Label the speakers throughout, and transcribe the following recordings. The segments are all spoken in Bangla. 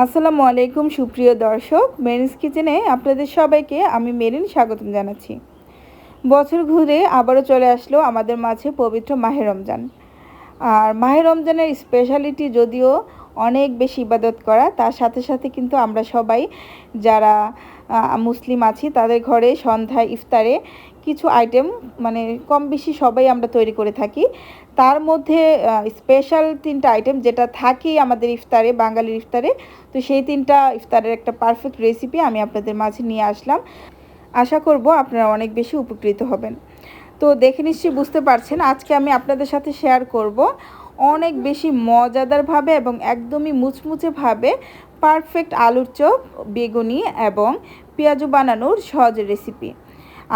Speaker 1: আসসালামু আলাইকুম, সুপ্রিয় দর্শক। মেরিনস কিচেনে আপনাদের সবাইকে আমি মেরিন স্বাগতম জানাচ্ছি। বছর ঘুরে আবারও চলে আসলো আমাদের মাঝে পবিত্র মাহে রমজান। আর মাহে রমজানের স্পেশালিটি যদিও অনেক বেশি ইবাদত করা, তার সাথে সাথে কিন্তু আমরা সবাই যারা মুসলিম আছি, তাদের ঘরে সন্ধ্যায় ইফতারে কিছু আইটেম মানে কম বেশি সবাই আমরা তৈরি করে থাকি। তার মধ্যে স্পেশাল তিনটা আইটেম যেটা থাকেই আমাদের ইফতারে, বাঙালির ইফতারে, তো সেই তিনটা ইফতারের একটা পারফেক্ট রেসিপি আমি আপনাদের মাঝে নিয়ে আসলাম। আশা করব আপনারা অনেক বেশি উপকৃত হবেন। তো দেখে নিশ্চয়ই বুঝতে পারছেন, আজকে আমি আপনাদের সাথে শেয়ার করব অনেক বেশি মজাদারভাবে এবং একদমই মুচমুচেভাবে পারফেক্ট আলুর চপ, বেগুনি এবং পেঁয়াজু বানানোর সহজ রেসিপি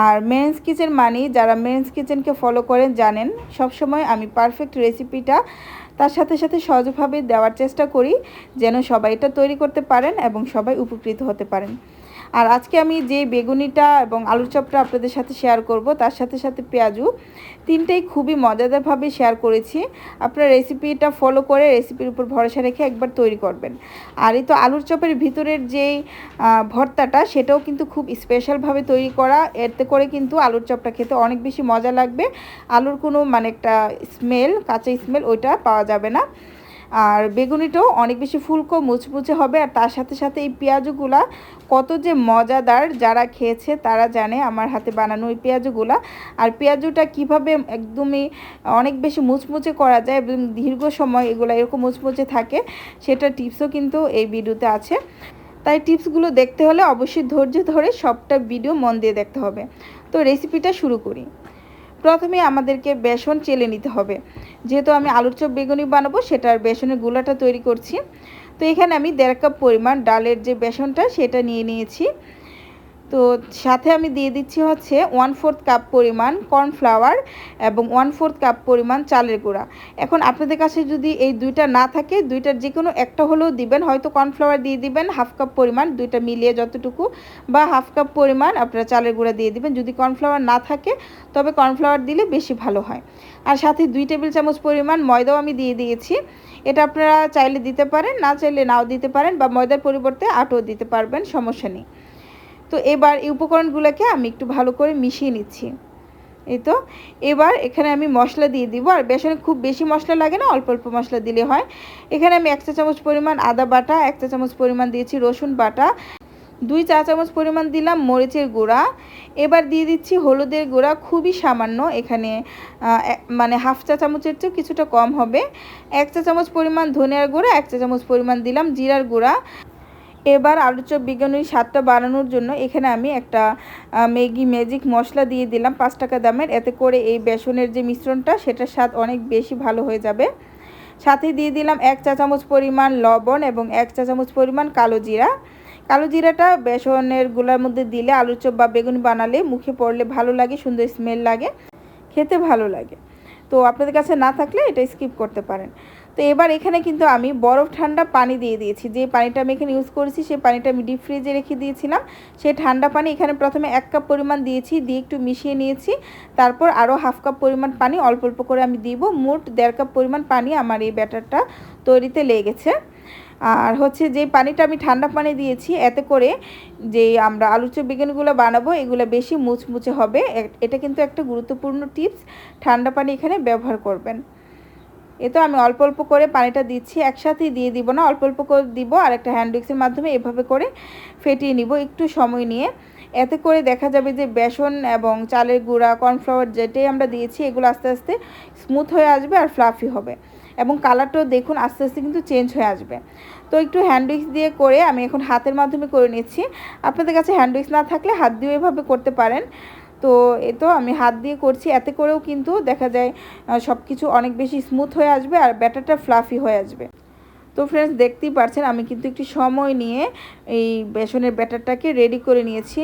Speaker 1: আর মেন্স কিচেন মানি যারা মেন্স কিচেনকে ফলো করেন জানেন, সবসময় আমি পারফেক্ট রেসিপিটা তার সাথে সাথে সহজভাবে দেওয়ার চেষ্টা করি, যেন সবাই এটা তৈরি করতে পারেন এবং সবাই উপকৃত হতে পারেন। আর আজকে আমি যে বেগুনিটা এবং আলুর চপটা আপনাদের সাথে শেয়ার করব, তার সাথে সাথে পেঁয়াজু, তিনটেই খুবই মজাদারভাবে শেয়ার করেছি। আপনারা রেসিপিটা ফলো করে রেসিপির উপর ভরসা রেখে একবার তৈরি করবেন। আর এই তো আলুর চপের ভিতরের যেই ভর্তাটা, সেটাও কিন্তু খুব স্পেশালভাবে তৈরি করা। এতে করে কিন্তু আলুর চপটা খেতে অনেক বেশি মজা লাগবে। আলুর কোনো মানে একটা স্মেল কাঁচা স্মেল ওইটা পাওয়া যাবে না। আর বেগুনিটাও অনেক বেশি ফুলকো মুচমুচে হবে। আর তার সাথে সাথে এই পেঁয়াজগুলা কত যে মজাদার যারা খেয়েছে তারা জানে আমার হাতে বানানো ওই পেঁয়াজগুলা। আর পেঁয়াজুটা কীভাবে একদমই অনেক বেশি মুচমুচে করা যায় এবং দীর্ঘ সময় এগুলো এরকম মুচমুচে থাকে, সেটা টিপসও কিন্তু এই ভিডিওতে আছে। তাই টিপসগুলো দেখতে হলে অবশ্যই ধৈর্য ধরে সবটা ভিডিও মন দিয়ে দেখতে হবে। তো রেসিপিটা শুরু করি। প্রথমে আমাদেরকে বেসন চেলে নিতে হবে। যেহেতু আমি আলুর চপ বেগুনি বানাবো, সেটার বেসনের গুলাটা তৈরি করছি। তো এখানে আমি দেড় কাপ পরিমাণ ডালের যে বেসনটা সেটা নিয়ে নিয়েছি। তো সাথে আমি দিয়ে দিচ্ছি হচ্ছে ওয়ান ফোর্থ কাপ পরিমাণ কর্নফ্লাওয়ার এবং ওয়ান ফোর্থ কাপ পরিমাণ চালের গুঁড়া। এখন আপনাদের কাছে যদি এই দুইটা না থাকে, দুইটার যে কোনো একটা হলেও দিবেন, হয়তো কর্নফ্লাওয়ার দিয়ে দিবেন হাফ কাপ পরিমাণ, দুইটা মিলিয়ে যতটুকু, বা হাফ কাপ পরিমাণ আপনারা চালের গুঁড়া দিয়ে দিবেন। যদি কর্নফ্লাওয়ার না থাকে, তবে কর্নফ্লাওয়ার দিলে বেশি ভালো হয়। আর সাথে দুই টেবিল চামচ পরিমাণ ময়দাও আমি দিয়ে দিয়েছি। এটা আপনারা চাইলে দিতে পারেন, না চাইলে নাও দিতে পারেন, বা ময়দার পরিবর্তে আটও দিতে পারবেন, সমস্যা নেই। তো এবার এই উপকরণগুলোকে আমি একটু ভালো করে মিশিয়ে নিচ্ছি। এই তো, এবার এখানে আমি মশলা দিয়ে দিব। আর বেসনে খুব বেশি মশলা লাগে না, অল্প অল্প মশলা দিলে হয়। এখানে আমি এক চা চামচ পরিমাণ আদা বাটা, এক চা চামচ পরিমাণ দিয়েছি রসুন বাটা, দুই চা চামচ পরিমাণ দিলাম মরিচের গুঁড়া। এবার দিয়ে দিচ্ছি হলুদের গুঁড়া, খুবই সামান্য। এখানে মানে হাফ চা চামচের চেয়েও কিছুটা কম হবে। এক চা চামচ পরিমাণ ধনিয়ার গুঁড়া, এক চা চামচ পরিমাণ দিলাম জিরার গুঁড়া। এবার আলু চপ বিজ্ঞানীর স্বাদটা বাড়ানোর জন্য এখানে আমি একটা ম্যাগি ম্যাজিক মশলা দিয়ে দিলাম পাঁচ টাকা দামের। এতে করে এই বেসনের যে মিশ্রণটা, সেটার স্বাদ অনেক বেশি ভালো হয়ে যাবে। সাথে দিয়ে দিলাম এক চা চামচ পরিমাণ লবণ এবং এক চা চামচ পরিমাণ কালো জিরা। কালো জিরাটা বেসনেরগুলার মধ্যে দিলে আলুর চপ বা বেগুন বানালে মুখে পড়লে ভালো লাগে, সুন্দর স্মেল লাগে, খেতে ভালো লাগে। তো আপনাদের কাছে না থাকলে এটা স্কিপ করতে পারেন। তো এবার এখানে কিন্তু আমি বরফ ঠান্ডা পানি দিয়ে দিয়েছি। যে পানিটা আমি এখানে ইউজ করেছি সেই পানিটা আমি ডিপ ফ্রিজে রেখে দিয়েছিলাম। সেই ঠান্ডা পানি এখানে প্রথমে এক কাপ পরিমাণ দিয়েছি, দিয়ে একটু মিশিয়ে নিয়েছি। তারপর আরও হাফ কাপ পরিমাণ পানি অল্প অল্প করে আমি দিব। মোট দেড় কাপ পরিমাণ পানি আমার এই ব্যাটারটা তৈরিতে লেগেছে। আর হচ্ছে যে পানিটা আমি ঠান্ডা পানি দিয়েছি, এতে করে যে আমরা আলু চপ বেগুনগুলো বানাবো, এগুলো বেশি মুচমুচে হবে। এটা কিন্তু একটা গুরুত্বপূর্ণ টিপস ঠান্ডা পানি এখানে ব্যবহার করবেন। এ তো আমি অল্প অল্প করে পানিটা দিচ্ছি, একসাথেই দিয়ে দিব না, অল্প অল্প করে দিব আর একটা হ্যান্ড উইক্সের মাধ্যমে এভাবে করে ফেটিয়ে নিব একটু সময় নিয়ে। এতে করে দেখা যাবে যে বেসন এবং চালের গুঁড়া কর্নফ্লাওয়ার যেটাই আমরা দিয়েছি এগুলো আস্তে আস্তে স্মুথ হয়ে আসবে আর ফ্লাফি হবে। এবং কালারটাও দেখুন আস্তে আস্তে কিন্তু চেঞ্জ হয়ে আসবে। তো একটু হ্যান্ড উইক্স দিয়ে করে আমি এখন হাতের মাধ্যমে করে নিচ্ছি। আপনাদের কাছে হ্যান্ড উইক্স না থাকলে হাত দিয়ে এভাবে করতে পারেন। তো এ তো আমি হাত দিয়ে করছি, এতে করেও কিন্তু দেখা যায় সব কিছু অনেক বেশি স্মুথ হয়ে আসবে আর ব্যাটারটা ফ্লাফি হয়ে আসবে। তো ফ্রেন্ডস দেখতেই পারছেন, আমি কিন্তু একটু সময় নিয়ে এই বেসনের ব্যাটারটাকে রেডি করে নিয়েছি।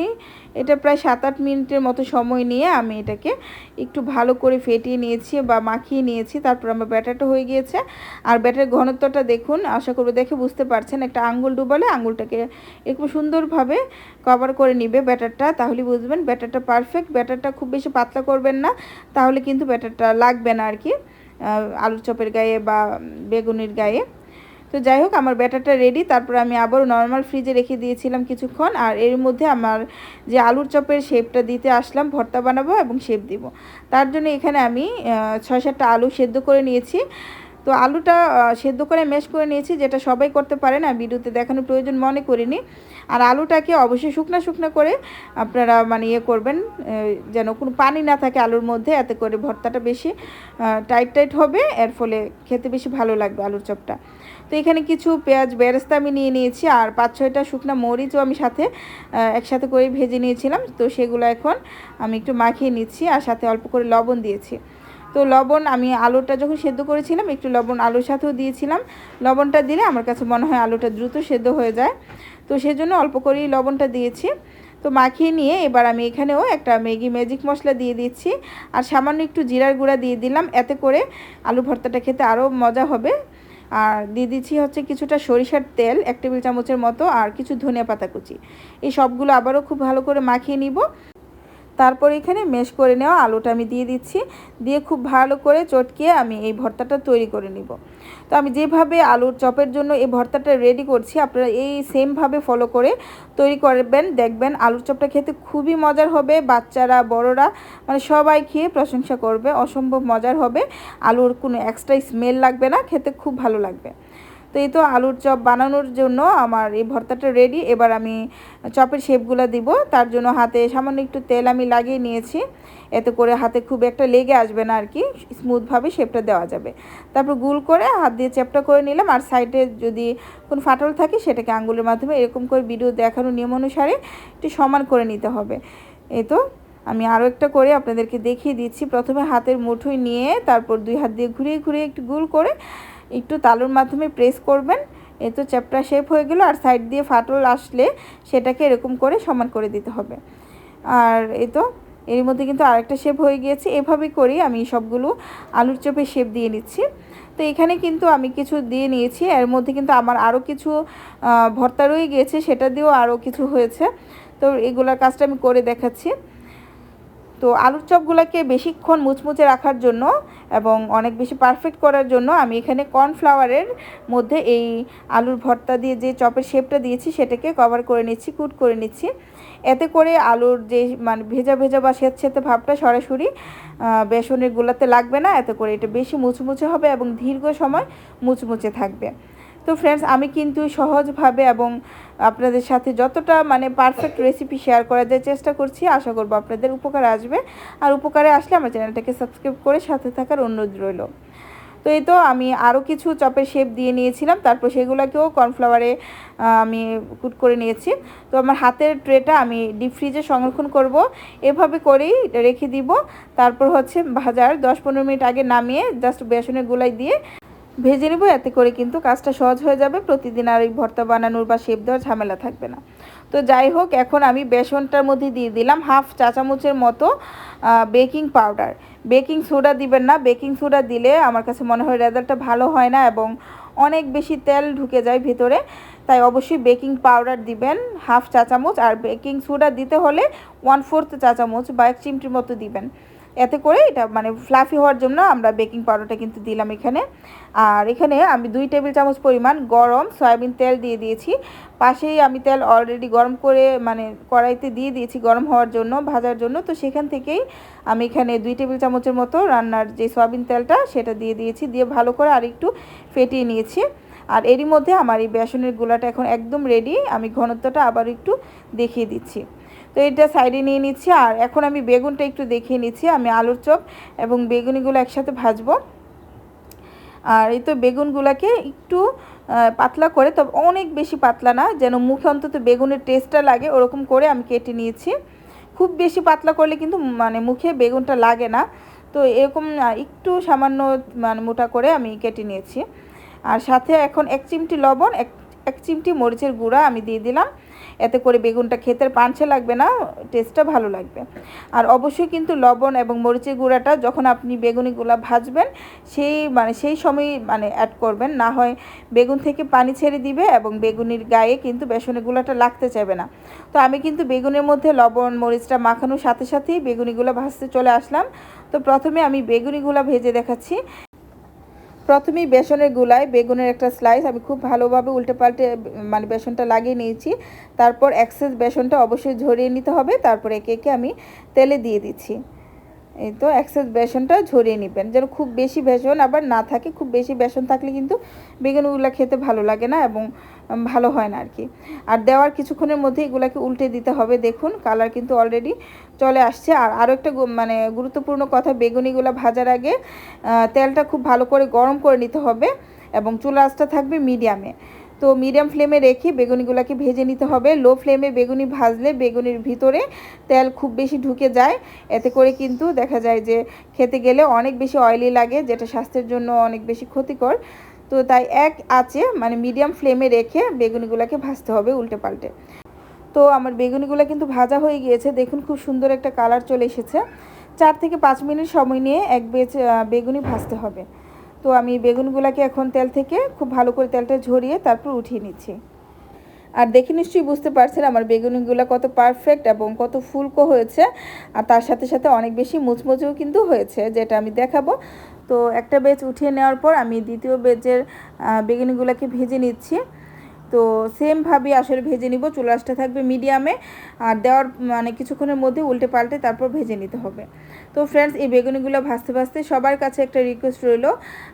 Speaker 1: এটা প্রায় সাত আট মিনিটের মতো সময় নিয়ে আমি এটাকে একটু ভালো করে ফেটিয়ে নিয়েছি বা মাখিয়ে নিয়েছি, তারপর আমার ব্যাটারটা হয়ে গিয়েছে। আর ব্যাটার ঘনত্বটা দেখুন, আশা করব দেখে বুঝতে পারছেন, একটা আঙ্গুল ডুবালে আঙ্গুলটাকে এরকম সুন্দরভাবে কভার করে নিবে ব্যাটারটা। তাহলে বুঝবেন, ব্যাটারটা পারফেক্ট ব্যাটারটা খুব বেশি পাতলা করবেন না, তাহলে কিন্তু ব্যাটারটা লাগবে না আর কি আলুর চপের গায়ে বা বেগুনির গায়ে। তো যাই হোক, আমার ব্যাটারটা রেডি তারপর আমি আবারও নর্মাল ফ্রিজে রেখে দিয়েছিলাম কিছুক্ষণ, আর এর মধ্যে আমার যে আলুর চপের শেপটা দিতে আসলাম, ভর্তা বানাবো এবং শেপ দিব। তার জন্য এখানে আমি ছয় সাতটা আলু সেদ্ধ করে নিয়েছি। তো আলুটা সেদ্ধ করে ম্যাশ করে নিয়েছি, যেটা সবাই করতে পারে না, ভিডিওতে দেখানোর প্রয়োজন মনে করিনি। আর আলুটাকে অবশ্যই শুকনো শুকনো করে আপনারা মানে ইয়ে করবেন যেন কোনো পানি না থাকে আলুর মধ্যে, এতে করে ভর্তাটা বেশি টাইট টাইট হবে, এর ফলে খেতে বেশি ভালো লাগবে আলুর চপটা। তো এখানে কিছু পেঁয়াজ বেরেস্তা আমি নিয়ে নিয়েছি, আর পাঁচ ছয়টা শুকনো মরিচও আমি সাথে একসাথে করে ভেজে নিয়েছিলাম। তো সেগুলো এখন আমি একটু মাখিয়ে নিচ্ছি, আর সাথে অল্প করে লবণ দিয়েছি। তো লবণ আমি আলুটা যখন সেদ্ধ করেছিলাম, একটু লবণ আলুর সাথেও দিয়েছিলাম। লবণটা দিলে আমার কাছে মনে হয় আলুটা দ্রুত সেদ্ধ হয়ে যায়। তো সেজন্য অল্প করেই লবণটা দিয়েছি। তো মাখিয়ে নিয়ে এবার আমি এখানেও একটা ম্যাগি ম্যাজিক মশলা দিয়ে দিচ্ছি, আর সামান্য একটু জিরার গুঁড়া দিয়ে দিলাম। এতে করে আলু ভর্তাটা খেতে আরও মজা হবে। আর দিয়ে দিচ্ছি হচ্ছে কিছুটা সরিষার তেল, এক টেবিল চামচের মতো, আর কিছু ধনিয়া পাতা কুচি। এই সবগুলো আবারও খুব ভালো করে মাখিয়ে নিব। তারপর এখানে মেশ করে নেওয়া আলুটা আমি দিয়ে দিচ্ছি। দিয়ে খুব ভালো করে চটকিয়ে আমি এই ভর্তাটা তৈরি করে নিব। তো আমি যেভাবে আলুর চপের জন্য এই ভর্তাটা রেডি করছি, আপনারা এই সেমভাবে ফলো করে তৈরি করবেন, দেখবেন আলুর চপটা খেতে খুবই মজার হবে, বাচ্চারা, বড়রা মানে সবাই খেয়ে প্রশংসা করবে, অসম্ভব মজার হবে। আলুর কোনো এক্সট্রা স্মেল লাগবে না, খেতে খুব ভালো লাগবে। তো এই তো আলুর চপ বানানোর জন্য আমার এই ভর্তাটা রেডি এবার আমি চপের শেপগুলো দিব। তার জন্য হাতে সামান্য একটু তেল আমি লাগিয়ে নিয়েছি। এতে করে হাতে খুব একটা লেগে আসবে না আর কি। স্মুথভাবে শেপটা দেওয়া যাবে। তারপর গুল করে হাত দিয়ে চ্যাপটা করে নিলাম। আর সাইডে যদি কোনো ফাটল থাকে, সেটাকে আঙ্গুলের মাধ্যমে এরকম করে ভিডিও দেখানোর নিয়ম অনুসারে একটু সমান করে নিতে হবে। এই তো আমি আরও একটা করে আপনাদেরকে দেখিয়ে দিচ্ছি। প্রথমে হাতের মুঠোয় নিয়ে তারপর দুই হাত দিয়ে ঘুরিয়ে ঘুরিয়ে একটু গুল করে একটু তালুর মাধ্যমে প্রেস করবেন, এ তো চ্যাপটা শেপ হয়ে গেল, আর সাইড দিয়ে ফাটল আসলে সেটাকে এরকম করে সমান করে দিতে হবে। আর এই তো, এর মধ্যে কিন্তু আরেকটা শেপ হয়ে গিয়েছে এভাবেই করি আমি সবগুলো আলুর চপে শেপ দিয়ে নিচ্ছি। তো এখানে কিন্তু আমি কিছু দিয়ে নিয়েছি, এর মধ্যে কিন্তু আমার আরও কিছু ভর্তা রয়ে গিয়েছে, সেটা দিয়েও আরও কিছু হয়েছে। তো এগুলোর কাজটা আমি করে দেখাচ্ছি। তো আলুর চপগুলোকে বেশিক্ষণ মুচমুচে রাখার জন্য এবং অনেক বেশি পারফেক্ট করার জন্য আমি এখানে কর্নফ্লাওয়ারের মধ্যে এই আলুর ভর্তা দিয়ে যে চপের শেপটা দিয়েছি, সেটাকে কভার করে নিচ্ছি কুট করে নিচ্ছি। এতে করে আলুর যে মানে ভেজা ভেজা বা সেত সেতে ভাবটা সরাসরি বেসনের গুলাতে লাগবে না। এতে করে এটা বেশি মুচমুচে হবে এবং দীর্ঘ সময় মুচমুচে থাকবে। তো ফ্রেন্ডস আমি কিন্তু সহজভাবে এবং আপনাদের সাথে যতটা মানে পারফেক্ট রেসিপি শেয়ার করার যে চেষ্টা করছি, আশা করব আপনাদের উপকার আসবে। আর উপকারে আসলে আমার চ্যানেলটাকে সাবস্ক্রাইব করে সাথে থাকার অনুরোধ রইল। তো এই তো আমি আরও কিছু চপের শেপ দিয়ে নিয়েছিলাম, তারপর সেগুলোকেও কর্নফ্লাওয়ারে আমি কুট করে নিয়েছি। তো আমার হাতের ট্রেটা আমি ডিপ ফ্রিজে সংরক্ষণ করব। এভাবে করেই রেখে দিব। তারপর হচ্ছে ভাজার দশ পনেরো মিনিট আগে নামিয়ে জাস্ট বেসনের গুলাই দিয়ে ভেজে নেব, এতে করে কিন্তু কাজটা সহজ হয়ে যাবে। প্রতিদিন আর এই ভর্তা বানানোর বা শেপ দেওয়ার ঝামেলা থাকবে না। তো যাই হোক, এখন আমি বেসনটার মধ্যে দিয়ে দিলাম হাফ চা চামচের মতো বেকিং পাউডার। বেকিং সোডা দিবেন না, বেকিং সোডা দিলে আমার কাছে মনে হয় রেজাল্টটা ভালো হয় না এবং অনেক বেশি তেল ঢুকে যায় ভিতরে। তাই অবশ্যই বেকিং পাউডার দিবেন হাফ চা চামচ আর বেকিং সোডা দিতে হলে ওয়ান ফোর্থ চা চামচ বা এক চিমটির মতো দিবেন। এতে করে এটা মানে ফ্লাফি হওয়ার জন্য আমরা বেকিং পাউডারটা কিন্তু দিলাম এখানে। আর এখানে আমি দুই টেবিল চামচ পরিমাণ গরম সয়াবিন তেল দিয়ে দিয়েছি। পাশেই আমি তেল অলরেডি গরম করে মানে কড়াইতে দিয়ে দিয়েছি গরম হওয়ার জন্য, ভাজার জন্য। তো সেখান থেকেই আমি এখানে দুই টেবিল চামচের মতো রান্নার যে সয়াবিন তেলটা, সেটা দিয়ে দিয়েছি। দিয়ে ভালো করে আর একটু ফেটিয়ে নিয়েছি। আর এরই মধ্যে আমার এই বেসনের গুলাটা এখন একদম রেডি আমি ঘনত্বটা আবার একটু দেখিয়ে দিচ্ছি। তো এটা সাইডে নিয়ে নিচ্ছি, আর এখন আমি বেগুনটা একটু দেখিয়ে নিচ্ছি, আমি আলুর চপ এবং বেগুনিগুলো একসাথে ভাজবো। আর এই তো বেগুনগুলোকে একটু পাতলা করে, তবে অনেক বেশি পাতলা না, যেন মুখে অন্তত বেগুনের টেস্টটা লাগে, ওরকম করে আমি কেটে নিয়েছি। খুব বেশি পাতলা করলে কিন্তু মানে মুখে বেগুনটা লাগে না, তো এরকম একটু সামান্য মানে মোটা করে আমি কেটে নিয়েছি। আর সাথে এখন এক চিমটি লবণ, এক এক চিমটি মরিচের গুঁড়া আমি দিয়ে দিলাম। এতে করে বেগুনটা খেতে পাঞ্চে লাগবে না টেস্টটা ভালো লাগবে। আর অবশ্যই কিন্তু লবণ এবং মরিচের গুঁড়াটা যখন আপনি বেগুনিগুলা ভাজবেন, সেই মানে সেই সময় মানে অ্যাড করবেন। না হয় বেগুন থেকে পানি ছেড়ে দিবে এবং বেগুনির গায়ে কিন্তু বেসনের গুঁড়াটা লাগতে চাইবে না। তো আমি কিন্তু বেগুনের মধ্যে লবণ, মরিচটা মাখানোর সাথে সাথেই বেগুনিগুলো ভাজতে চলে আসলাম। তো প্রথমে আমি বেগুনিগুলো ভেজে দেখাচ্ছি। প্রথমেই বেসনের গুলায়, বেগুনের একটা স্লাইস আমি খুব ভালোভাবে উল্টে পাল্টে মানে বেসনটা লাগিয়ে নিয়েছি। তারপর এক্সেস বেসনটা অবশ্যই ঝরিয়ে নিতে হবে। তারপর একে একে আমি তেলে দিয়ে দিচ্ছি। এই তো এক্সেস বেসনটা ঝরিয়ে নেবেন। যেন খুব বেশি বেসন আবার না থাকে, খুব বেশি বেসন থাকলে কিন্তু বেগুনগুলো খেতে ভালো লাগে না এবং ভালো হয় না আর কি আর দেওয়ার কিছুক্ষণের মধ্যে এগুলাকে উল্টে দিতে হবে। দেখুন কালার কিন্তু অলরেডি চলে আসছে। আর আরও একটা মানে গুরুত্বপূর্ণ কথা, বেগুনিগুলো ভাজার আগে তেলটা খুব ভালো করে গরম করে নিতে হবে এবং চুলা আঁচটা থাকবে মিডিয়ামে তো মিডিয়াম ফ্লেমে রেখে বেগুনিগুলোকে ভেজে নিতে হবে। লো ফ্লেমে বেগুনি ভাজলে বেগুনির ভিতরে তেল খুব বেশি ঢুকে যায়। এতে করে কিন্তু দেখা যায় যে খেতে গেলে অনেক বেশি অয়েলি লাগে, যেটা স্বাস্থ্যের জন্য অনেক বেশি ক্ষতিকর। তো তাই এক আছে মানে মিডিয়াম ফ্লেমে রেখে বেগুনিগুলোকে ভাজতে হবে উল্টে পাল্টে তো আমার বেগুনিগুলো কিন্তু ভাজা হয়ে গিয়েছে। দেখুন খুব সুন্দর একটা কালার চলে এসেছে। চার থেকে পাঁচ মিনিট সময় নিয়ে এক বেচ বেগুনি ভাজতে হবে। তো আমি বেগুনগুলাকে এখন তেল থেকে খুব ভালো করে তেলটা ঝরিয়ে তারপর উঠিয়ে নিচ্ছি। আর দেখে নিশ্চয়ই বুঝতে পারছেন আমার বেগুনিগুলো কত পারফেক্ট এবং কত ফুলকো হয়েছে। আর তার সাথে সাথে অনেক বেশি মুচমুচেও কিন্তু হয়েছে, যেটা আমি দেখাবো। তো একটা বেজ উঠিয়ে নেওয়ার পর আমি দ্বিতীয় বেজের বেগুনিগুলোকে ভেজে নিচ্ছি। তো সেমভাবে আসলে ভেজে নিব চুলাশটা থাকবে মিডিয়ামে আর দেওয়ার মানে কিছুক্ষণের মধ্যে উল্টে পাল্টে তারপর ভেজে নিতে হবে। তো ফ্রেন্ডস এই বেগুনিগুলো ভাজতে ভাজতে সবার কাছে একটা রিকোয়েস্ট রইল।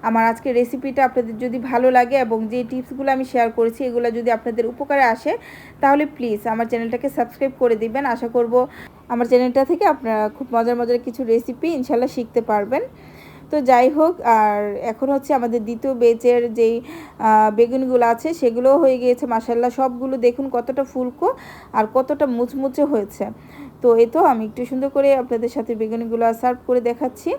Speaker 1: আমার আজকে রেসিপিটা আপনাদের যদি ভালো লাগে এবং যে টিপসগুলো আমি শেয়ার করেছি, এগুলো যদি আপনাদের উপকারে আসে, তাহলে প্লিজ আমার চ্যানেলটাকে সাবস্ক্রাইব করে দিবেন। আশা করব আমার চ্যানেলটা থেকে আপনারা খুব মজার মজার কিছু রেসিপি ইনশাল্লাহ শিখতে পারবেন। তো যাই হোক, আর এখন হচ্ছে আমাদের দ্বিতীয় বেচের যেই বেগুনগুলো আছে, সেগুলোও হয়ে গিয়েছে মাসাল্লাহ সবগুলো দেখুন কতটা ফুলকো আর কতটা মুচমুচে হয়েছে। তো এ তো আমি একটু সুন্দর করে আপনাদের সাথে বেগুনগুলো সার্ভ করে দেখাচ্ছি।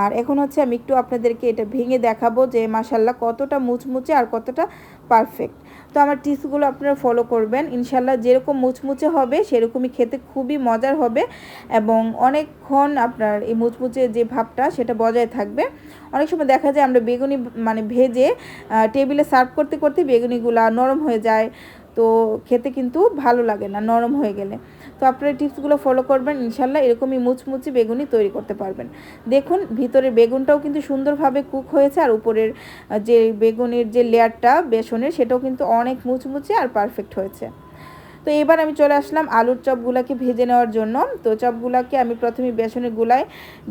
Speaker 1: আর এখন হচ্ছে আমি একটু আপনাদেরকে এটা ভেঙে দেখাবো যে মাসাল্লাহ কতটা মুচমুচে আর কতটা পারফেক্ট তো আমার টিপসগুলো আপনারা ফলো করবেন। ইনশাল্লাহ যেরকম মুচমুচে হবে, সেরকমই খেতে খুবই মজার হবে এবং অনেকক্ষণ আপনার এই মুচমুচে যে ভাবটা সেটা বজায় থাকবে। অনেক সময় দেখা যায় আমরা বেগুনি মানে ভেজে টেবিলে সার্ভ করতে করতে বেগুনিগুলা নরম হয়ে যায়। তো খেতে কিন্তু ভালো লাগে না নরম হয়ে গেলে। তো আপনারা টিপসগুলো ফলো করবেন, ইনশাল্লাহ এরকমই মুচমুচি বেগুনি তৈরি করতে পারবেন। দেখুন ভিতরে বেগুনটাও কিন্তু সুন্দরভাবে কুক হয়েছে আর উপরের যে বেগুনের যে লেয়ারটা, বেসনের, সেটাও কিন্তু অনেক মুচমুচে আর পারফেক্ট হয়েছে। তো এবার আমি চলে আসলাম আলুর চপগুলাকে ভেজে নেওয়ার জন্য। তো চপগুলাকে আমি প্রথমে বেসনের গুলায়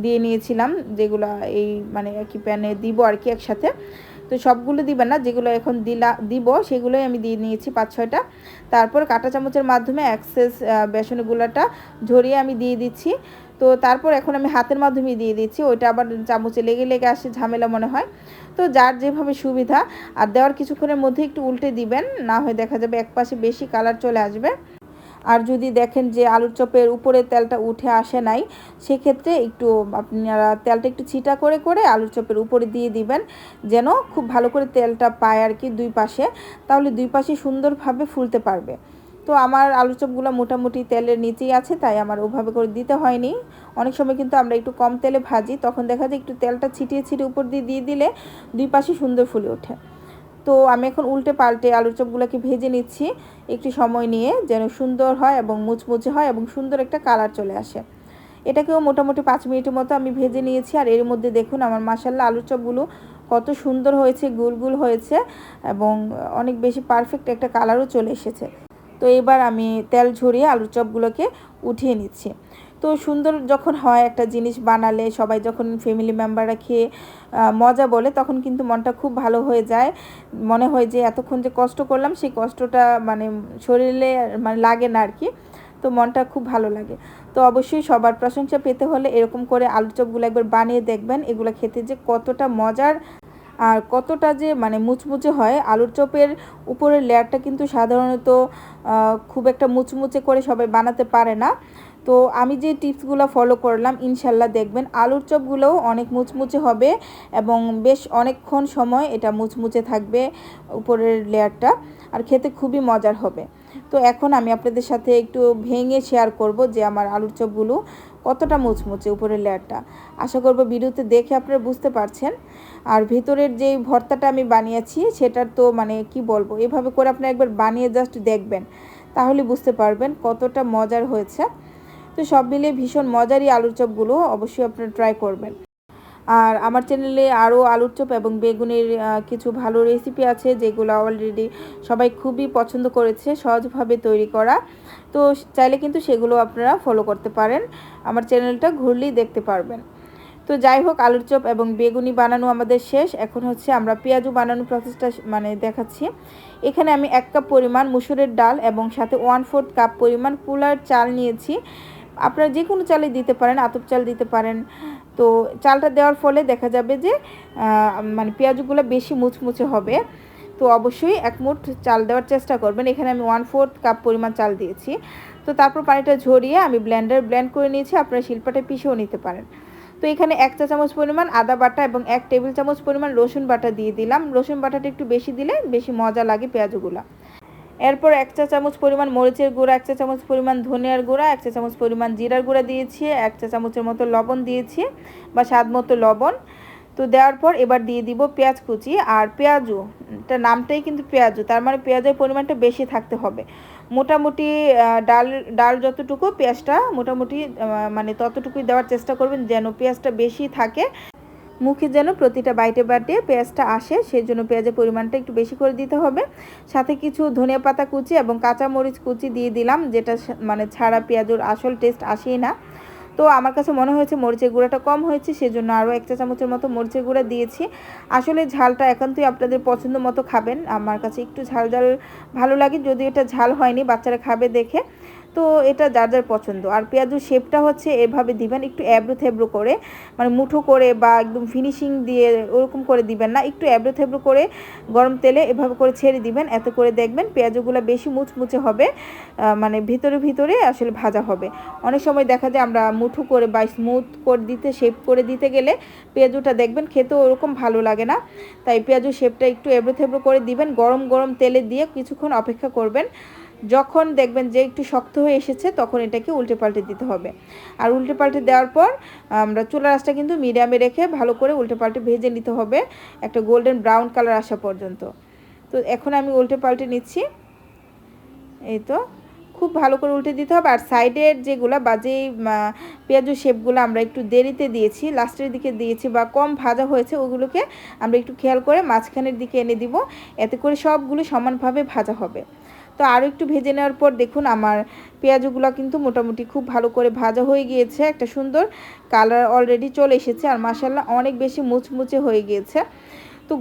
Speaker 1: দিয়ে নিয়েছিলাম, যেগুলো এই মানে আর কি প্যানে দিব আর কি একসাথে। তো সবগুলো দিবেন না, যেগুলো এখন দিলা, দিব, সেগুলোই আমি দিয়ে নিয়েছি পাঁচ, ছয়টা। তারপর কাঁটা চামচের মাধ্যমে অ্যাক্সেস বেসনের গুলাটা ঝরিয়ে আমি দিয়ে দিচ্ছি। তো তারপর এখন আমি হাতের মাধ্যমে দিয়ে দিচ্ছি, ওইটা আবার চামচে লেগে লেগে আসে, ঝামেলা মনে হয়। তো যার যেভাবে সুবিধা, আর দেওয়ার কিছুক্ষণের মধ্যে একটু উল্টে দিবেন, না হয় দেখা যাবে এক পাশে বেশি কালার চলে আসবে। আর যদি দেখেন যে আলুর চপের উপরে তেলটা উঠে আসে নাই, সেক্ষেত্রে একটু আপনারা তেলটা একটু ছিটা করে করে আলুর চপের উপরে দিয়ে দিবেন, যেন খুব ভালো করে তেলটা পায় আর কি দুই পাশে, তাহলে দুই পাশে সুন্দরভাবে ফুলতে পারবে। তো আমার আলু চপগুলো মোটামুটি তেলের নিচেই আছে, তাই আমার ওভাবে করে দিতে হয়নি। অনেক সময় কিন্তু আমরা একটু কম তেলে ভাজি, তখন দেখা যায় একটু তেলটা ছিটিয়ে ছিটিয়ে উপর দিয়ে দিয়ে দিলে দুই পাশে সুন্দর ফুলে ওঠে। তো আমি এখন উল্টে পাল্টে আলুর চপগুলোকে ভেজে নিচ্ছি। একটু সময় নিয়ে যেন সুন্দর হয় এবং মুচমুচে হয় এবং সুন্দর একটা কালার চলে আসে। এটাকেও মোটামুটি পাঁচ মিনিটের মতো আমি ভেজে নিয়েছি আর এর মধ্যে দেখুন আমার মাসাল্লা আলুর চপগুলো কত সুন্দর হয়েছে গুলগুল হয়েছে এবং অনেক বেশি পারফেক্ট একটা কালারও চলে এসেছে। তো এবার আমি তেল ঝরিয়ে আলুর চপগুলোকে উঠিয়ে নিচ্ছি। তো সুন্দর যখন হয় একটা জিনিস বানালে, সবাই যখন ফ্যামিলি মেম্বাররা খেয়ে মজা বলে, তখন কিন্তু মনটা খুব ভালো হয়ে যায়। মনে হয় যে এতক্ষণ যে কষ্ট করলাম, সেই কষ্টটা মানে শরীরে মানে লাগে না আর কি তো মনটা খুব ভালো লাগে। তো অবশ্যই সবার প্রশংসা পেতে হলে এরকম করে আলুর চপগুলো একবার বানিয়ে দেখবেন। এগুলো খেতে যে কতটা মজার আর কতটা যে মানে মুচমুচে হয়। আলুর চপের উপরের লেয়ারটা কিন্তু সাধারণত খুব একটা মুচমুচে করে সবাই বানাতে পারে না। তো আমি যে টিপসগুলো ফলো করলাম, ইনশাল্লাহ দেখবেন আলুর চপগুলোও অনেক মুচমুচে হবে এবং বেশ অনেকক্ষণ সময় এটা মুচমুচে থাকবে উপরের লেয়ারটা আর খেতে খুবই মজার হবে। তো এখন আমি আপনাদের সাথে একটু ভেঙে শেয়ার করব যে আমার আলুর চপগুলো কতটা মুচমুচে উপরের লেয়ারটা। আশা করব ভিডিওতে দেখে আপনারা বুঝতে পারছেন। আর ভিতরের যেই ভর্তাটা আমি বানিয়েছি সেটার তো মানে কি বলব, এভাবে করে আপনি একবার বানিয়ে জাস্ট দেখবেন, তাহলে বুঝতে পারবেন কতটা মজার হয়েছে। তো সব মিলিয়ে ভীষণ মজারই আলুর চপগুলো অবশ্যই আপনারা ট্রাই করবেন। আর আমার চ্যানেলে আরও আলুর চপ এবং বেগুনের কিছু ভালো রেসিপি আছে যেগুলো অলরেডি সবাই খুবই পছন্দ করেছে, সহজভাবে তৈরি করা। তো চাইলে কিন্তু সেগুলো আপনারা ফলো করতে পারেন। আমার চ্যানেলটা ঘুরলেই দেখতে পারবেন। তো যাই হোক, আলুর চপ এবং বেগুনি বানানো আমাদের শেষ। এখন হচ্ছে আমরা পেঁয়াজু বানানোর প্রসেসটা মানে দেখাচ্ছি। এখানে আমি এক কাপ পরিমাণ মুসুরের ডাল এবং সাথে ওয়ান ফোর্থ কাপ পরিমাণ কুলার চাল নিয়েছি। আপনারা যে কোনো চালে দিতে পারেন, আতপ চাল দিতে পারেন। তো চালটা দেওয়ার ফলে দেখা যাবে যে মানে পেঁয়াজগুলো বেশি মুচমুচে হবে। তো অবশ্যই এক মুঠ চাল দেওয়ার চেষ্টা করবেন। এখানে আমি ওয়ান ফোর্থ কাপ পরিমাণ চাল দিয়েছি। তো তারপর পানিটা ঝরিয়ে আমি ব্লেন্ডার ব্লেন্ড করে নিয়েছি। আপনারা শিল্পাটা পিষেও নিতে পারেন। তো এখানে এক চা চামচ পরিমাণ আদা বাটা এবং এক টেবিল চামচ পরিমাণ রসুন বাটা দিয়ে দিলাম। রসুন বাটাটা একটু বেশি দিলে বেশি মজা লাগে পেঁয়াজগুলো। এরপর এক চা চামচ পরিমাণ মরিচের গুঁড়া, এক চা চামচ পরিমাণ ধনিয়ার গুঁড়া, এক চা চামচ পরিমাণ জিরার গুঁড়া দিয়েছি, এক চা চামচের মতো লবণ দিয়েছি বা স্বাদ মতো লবণ। তো দেওয়ার পর এবার দিয়ে দিব পেঁয়াজ কুচি আর পেঁয়াজু। এটা নামটাই কিন্তু পেঁয়াজু, তার মানে পেঁয়াজের পরিমাণটা বেশি থাকতে হবে। মোটামুটি ডাল ডাল যতটুকু পেঁয়াজটা মোটামুটি মানে ততটুকুই দেওয়ার চেষ্টা করবেন যেন পেঁয়াজটা বেশি থাকে। মুখে যেন প্রতিটা বাইটে বাইটে পেঁয়াজটা আসে সেই জন্য পেঁয়াজের পরিমাণটা একটু বেশি করে দিতে হবে। সাথে কিছু ধনিয়া পাতা কুচি এবং কাঁচা মরিচ কুচি দিয়ে দিলাম, যেটা মানে ছাড়া পেঁয়াজের আসল টেস্ট আসেই না। তো আমার কাছে মনে হয়েছে মরিচের গুঁড়াটা কম হয়েছে, সেজন্য আরও এক চা চামচের মতো মরিচের গুঁড়া দিয়েছি। আসলে ঝালটা একান্তই আপনাদের পছন্দ মতো খাবেন, আমার কাছে একটু ঝাল ঝাল ভালো লাগে, যদি এটা ঝাল হয়নি, বাচ্চারা খাবে দেখে। তো এটা যার যার পছন্দ। আর পেঁয়াজুর শেপটা হচ্ছে এভাবে দিবেন, একটু অ্যাব্রো থেব্রো করে মানে মুঠো করে বা একদম ফিনিশিং দিয়ে ওরকম করে দিবেন না, একটু অ্যাব্রো থেব্রো করে গরম তেলে এভাবে করে ছেড়ে দিবেন, এত করে দেখবেন পেঁয়াজগুলো বেশি মুচমুচে হবে মানে ভিতরে ভিতরে আসলে ভাজা হবে। অনেক সময় দেখা যায় আমরা মুঠো করে বা স্মুথ করে দিতে শেপ করে দিতে গেলে পেঁয়াজুটা দেখবেন খেতেও ওরকম ভালো লাগে না। তাই পেঁয়াজুর শেপটা একটু এবড়ো থেবড়ো করে দিবেন, গরম গরম তেলে দিয়ে কিছুক্ষণ অপেক্ষা করবেন। যখন দেখবেন যে একটু শক্ত হয়ে এসেছে, তখন এটাকে উল্টে পাল্টে দিতে হবে। আর উল্টে পাল্টে দেওয়ার পর, আমরা চুলা রাসটা কিন্তু মিডিয়ামে রেখে ভালো করে উল্টে পাল্টে ভেজে নিতে হবে একটা গোল্ডেন ব্রাউন কালার আসা পর্যন্ত। তো এখন আমি উল্টে পাল্টে নিচ্ছি। এই তো, খুব ভালো করে উল্টে দিতে হবে। আর সাইডের যেগুলো বা যেই পেঁয়াজু শেপগুলো আমরা একটু দেরিতে দিয়েছি, লাস্টের দিকে দিয়েছি বা কম ভাজা হয়েছে, ওগুলোকে আমরা একটু খেয়াল করে মাঝখানের দিকে এনে দিব। এতে করে সবগুলো সমানভাবে ভাজা হবে। তো আরও একটু ভেজে নেওয়ার পর দেখুন আমার পেঁয়াজগুলো কিন্তু মোটামুটি খুব ভালো করে ভাজা হয়ে গিয়েছে, একটা সুন্দর কালার অলরেডি চলে এসেছে আর মাসাল্লাহ অনেক বেশি মুচমুচে হয়ে গিয়েছে। তো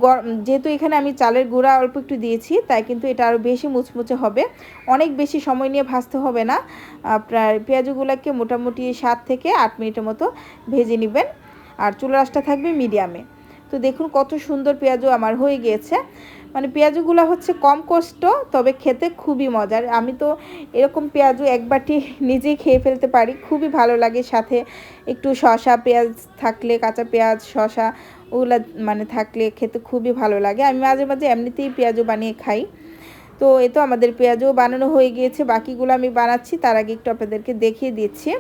Speaker 1: যেহেতু এখানে আমি চালের গুঁড়া অল্প একটু দিয়েছি, তাই কিন্তু এটা আরও বেশি মুচমুচে হবে। অনেক বেশি সময় নিয়ে ভাজতে হবে না। আপনার পেঁয়াজগুলোকে মোটামুটি সাত থেকে আট মিনিটের মতো ভেজে নেবেন। আর চুলা রাসটা থাকবে মিডিয়ামে। তো দেখুন কত সুন্দর পেঁয়াজও আমার হয়ে গিয়েছে। মানে পেঁয়াজুগুলো হচ্ছে কম কষ্ট, তবে খেতে খুবই মজার। আমি তো এরকম পেঁয়াজু এক বাটি নিজেই খেয়ে ফেলতে পারি, খুবই ভালো লাগে সাথে। একটু শসা পেঁয়াজ থাকলে, কাঁচা পেঁয়াজ, শসা ওগুলা মানে থাকলে খেতে খুবই ভালো লাগে। আমি মাঝে মাঝে এমনিতেই পেঁয়াজু বানিয়ে খাই। তো এ তো আমাদের পেঁয়াজও বানানো হয়ে গিয়েছে, বাকিগুলো আমি বানাচ্ছি, তার আগে একটু আপনাদেরকে দেখিয়ে দিচ্ছি।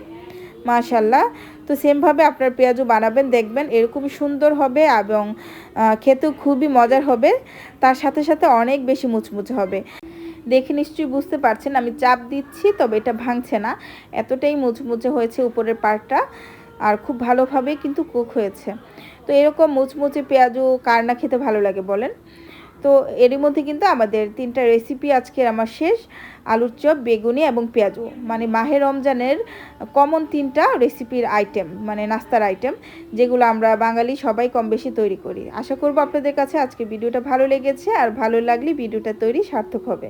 Speaker 1: মাশাল্লাহ। তো সেমভাবে আপনার পেঁয়াজও বানাবেন, দেখবেন এরকমই সুন্দর হবে এবং খেতেও খুবই মজার হবে। তার সাথে সাথে অনেক বেশি মুচমুচে হবে। দেখে নিশ্চয়ই বুঝতে পারছেন আমি চাপ দিচ্ছি, তবে এটা ভাঙছে না। এতটাই মুচমুচে হয়েছে উপরের পার্টটা আর খুব ভালোভাবে কিন্তু কুক হয়েছে। তো এরকম মুচমুচে পেঁয়াজও কার না খেতে ভালো লাগে বলেন? তো এরই মধ্যে কিন্তু আমাদের তিনটা রেসিপি আজকে আমার শেষ, আলুর চপ, বেগুনি এবং পেঁয়াজু। মানে মাহের রমজানের কমন তিনটা রেসিপির আইটেম মানে নাস্তার আইটেম যেগুলো আমরা বাঙালি সবাই কম বেশি তৈরি করি। আশা করব আপনাদের কাছে আজকে ভিডিওটা ভালো লেগেছে, আর ভালো লাগলে ভিডিওটা তৈরি সার্থক হবে।